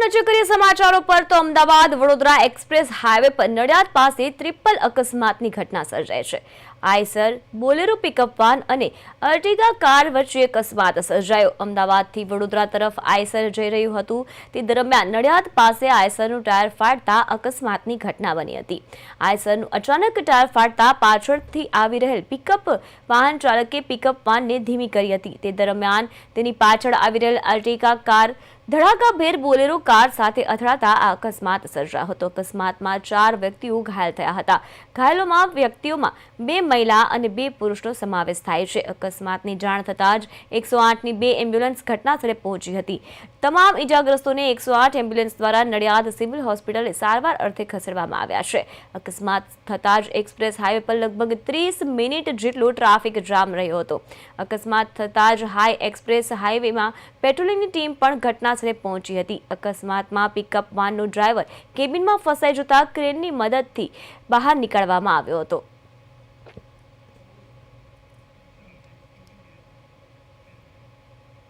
નજર કરીએ સમાચારો પર તો અમદાવાદ વડોદરા એક્સપ્રેસ હાઈવે પર નડિયાદ પાસે ટ્રિપલ અકસ્માતની ઘટના સર્જાઈ છે. આઈસર, બોલેરો પિકઅપ વાન અને અર્ટિગા કાર વચ્ચે અકસ્માત સર્જાયો. અમદાવાદથી વડોદરા તરફ આઈસર જઈ રહ્યું હતું. તે દરમિયાન નડિયાદ પાસે આઈસરનું ટાયર ફાટતા અકસ્માતની ઘટના બની હતી. આઈસરનું અચાનક ટાયર ફાટતા પાછળથી આવી રહેલ પિકઅપ વાહન ચાલકે પિકઅપ વાનને ધીમી કરી હતી. તે દરમિયાન તેની પાછળ આવી રહેલ અર્ટિગા કાર ધડાકાભેર બોલેરો કાર સાથે અથડાતા આ અકસ્માત સર્જાયો હતો. અકસ્માતમાં ચાર વ્યક્તિઓ ઘાયલ થયા હતા. ઘાયલોમાં વ્યક્તિઓમાં બે મહિલા અને બે પુરુષનો સમાવેશ થાય છે. અકસ્માતની જાણ થતાં જ એકસો આઠની બે એમ્બ્યુલન્સ ઘટનાસ્થળે પહોંચી હતી. તમામ ઇજાગ્રસ્તોને એકસો આઠ એમ્બ્યુલન્સ દ્વારા નડિયાદ સિવિલ હોસ્પિટલે સારવાર અર્થે ખસેડવામાં આવ્યા છે. અકસ્માત થતાં જ એક્સપ્રેસ હાઈવે પર લગભગ ત્રીસ મિનિટ જેટલો ટ્રાફિક જામ રહ્યો હતો. અકસ્માત થતાં જ હાઈ એક્સપ્રેસ હાઈવેમાં પેટ્રોલિંગની ટીમ પણ ઘટનાસ્થળે પહોંચી હતી. અકસ્માતમાં પિકઅપ વાનનો ડ્રાઈવર કેબિનમાં ફસાઈ જતા ક્રેનની મદદથી બહાર નીકળવામાં આવ્યો હતો.